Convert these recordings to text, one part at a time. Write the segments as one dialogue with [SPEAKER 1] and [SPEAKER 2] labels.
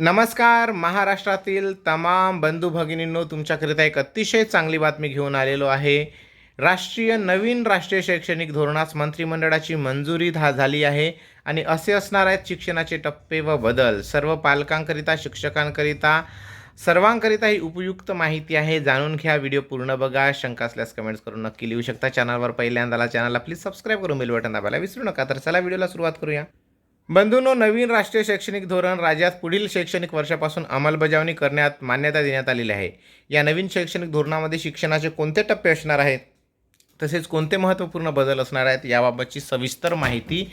[SPEAKER 1] नमस्कार महाराष्ट्रातील तमाम बंधू भगिनींनो तुमच्याकरिता एक अतिशय चांगली बातमी घेऊन आलेलो आहे. राष्ट्रीय नवीन राष्ट्रीय शैक्षणिक धोरणास मंत्रिमंडळाची मंजुरी धा झाली आहे आणि असे असणार आहेत शिक्षणाचे टप्पे व बदल. सर्व पालकांकरिता शिक्षकांकरिता सर्वांकरिता ही उपयुक्त माहिती आहे. जाणून घ्या व्हिडिओ पूर्ण बघा. शंका असल्यास कमेंट्स करून नक्की लिहू शकता. चॅनलवर पहिल्यांदाला चॅनलला प्लीज सबस्क्राईब करून बेल बटन दाबायला विसरू नका. तर चला व्हिडिओला सुरुवात करूया. बंधूंनो नवीन राष्ट्रीय शैक्षणिक धोरण राज्यात पुढील शैक्षणिक वर्षापासून अंमलबजावणी करण्यात मान्यता देण्यात आलेली आहे. या नवीन शैक्षणिक धोरणामध्ये शिक्षणाचे कोणते टप्पे असणार आहेत? तसेच कोणते महत्त्वपूर्ण बदल असणार आहेत? याबाबतची सविस्तर माहिती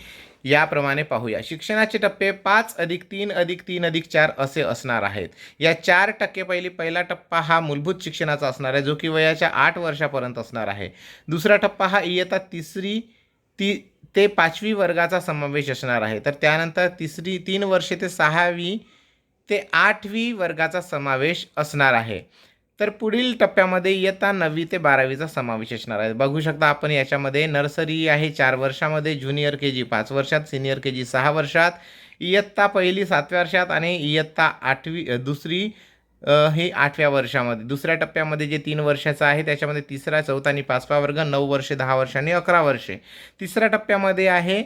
[SPEAKER 1] याप्रमाणे पाहूया. शिक्षणाचे टप्पे पाच अधिक तीन अधिक तीन अधिक चार असे असणार आहेत. या चार टक्के पहिली पहिला टप्पा हा मूलभूत शिक्षणाचा असणार आहे जो की वयाच्या आठ वर्षापर्यंत असणार आहे. दुसरा टप्पा हा इयत्ता तिसरी ती ते पाचवी वर्गाचा समावेश असणार आहे. तर त्यानंतर तिसरी तीन वर्षे ते सहावी ते आठवी वर्गाचा समावेश असणार आहे. तर पुढील टप्प्यामध्ये इयत्ता नववी ते बारावीचा समावेश असणार आहे. बघू शकता आपण याच्यामध्ये नर्सरी आहे चार वर्षामध्ये ज्युनियर के जी पाच वर्षात सिनियर के जी सहा वर्षात इयत्ता पहिली सातव्या वर्षात आणि इयत्ता आठवी दुसरी हे आठव्या वर्षामध्ये दुसऱ्या टप्प्यामध्ये जे तीन वर्षाचं आहे त्याच्यामध्ये तिसरा चौथा आणि पाचवा वर्ग नऊ वर्षे दहा वर्ष आणि अकरा वर्षे. तिसऱ्या टप्प्यामध्ये आहे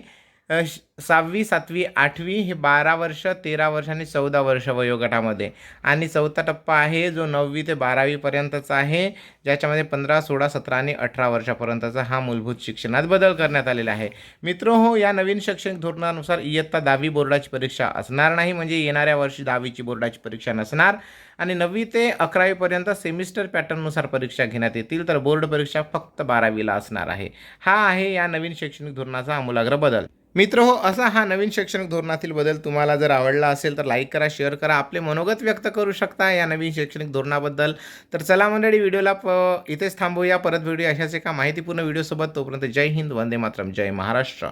[SPEAKER 1] सहावी सातवी आठवी हे बारा वर्ष तेरा वर्ष आणि चौदा वर्ष वयोगटामध्ये. आणि चौथा टप्पा आहे जो नववी ते बारावीपर्यंतचा आहे ज्याच्यामध्ये पंधरा सोळा सतरा आणि अठरा वर्षापर्यंतचा हा मूलभूत शिक्षणात बदल करण्यात आलेला आहे. मित्र हो या नवीन शैक्षणिक धोरणानुसार इयत्ता दहावी बोर्डाची परीक्षा असणार नाही म्हणजे येणाऱ्या वर्षी दहावीची बोर्डाची परीक्षा नसणार. आणि नववी ते अकरावीपर्यंत सेमिस्टर पॅटर्ननुसार परीक्षा घेण्यात येतील तर बोर्ड परीक्षा फक्त बारावीला असणार आहे. हा आहे या नवीन शैक्षणिक धोरणाचा आमूलाग्र बदल. मित्र हो असा हा नवीन शैक्षणिक धोरणातील बदल तुम्हाला जर आवडला असेल तर लाईक करा शेअर करा आपले मनोगत व्यक्त करू शकता या नवीन शैक्षणिक धोरणाबद्दल. तर चला मंडळी व्हिडिओला प इथेच थांबूया. परत व्हिडिओ अशाच एका माहितीपूर्ण व्हिडिओसोबत तोपर्यंत जय हिंद वंदे मातरम. जय महाराष्ट्र.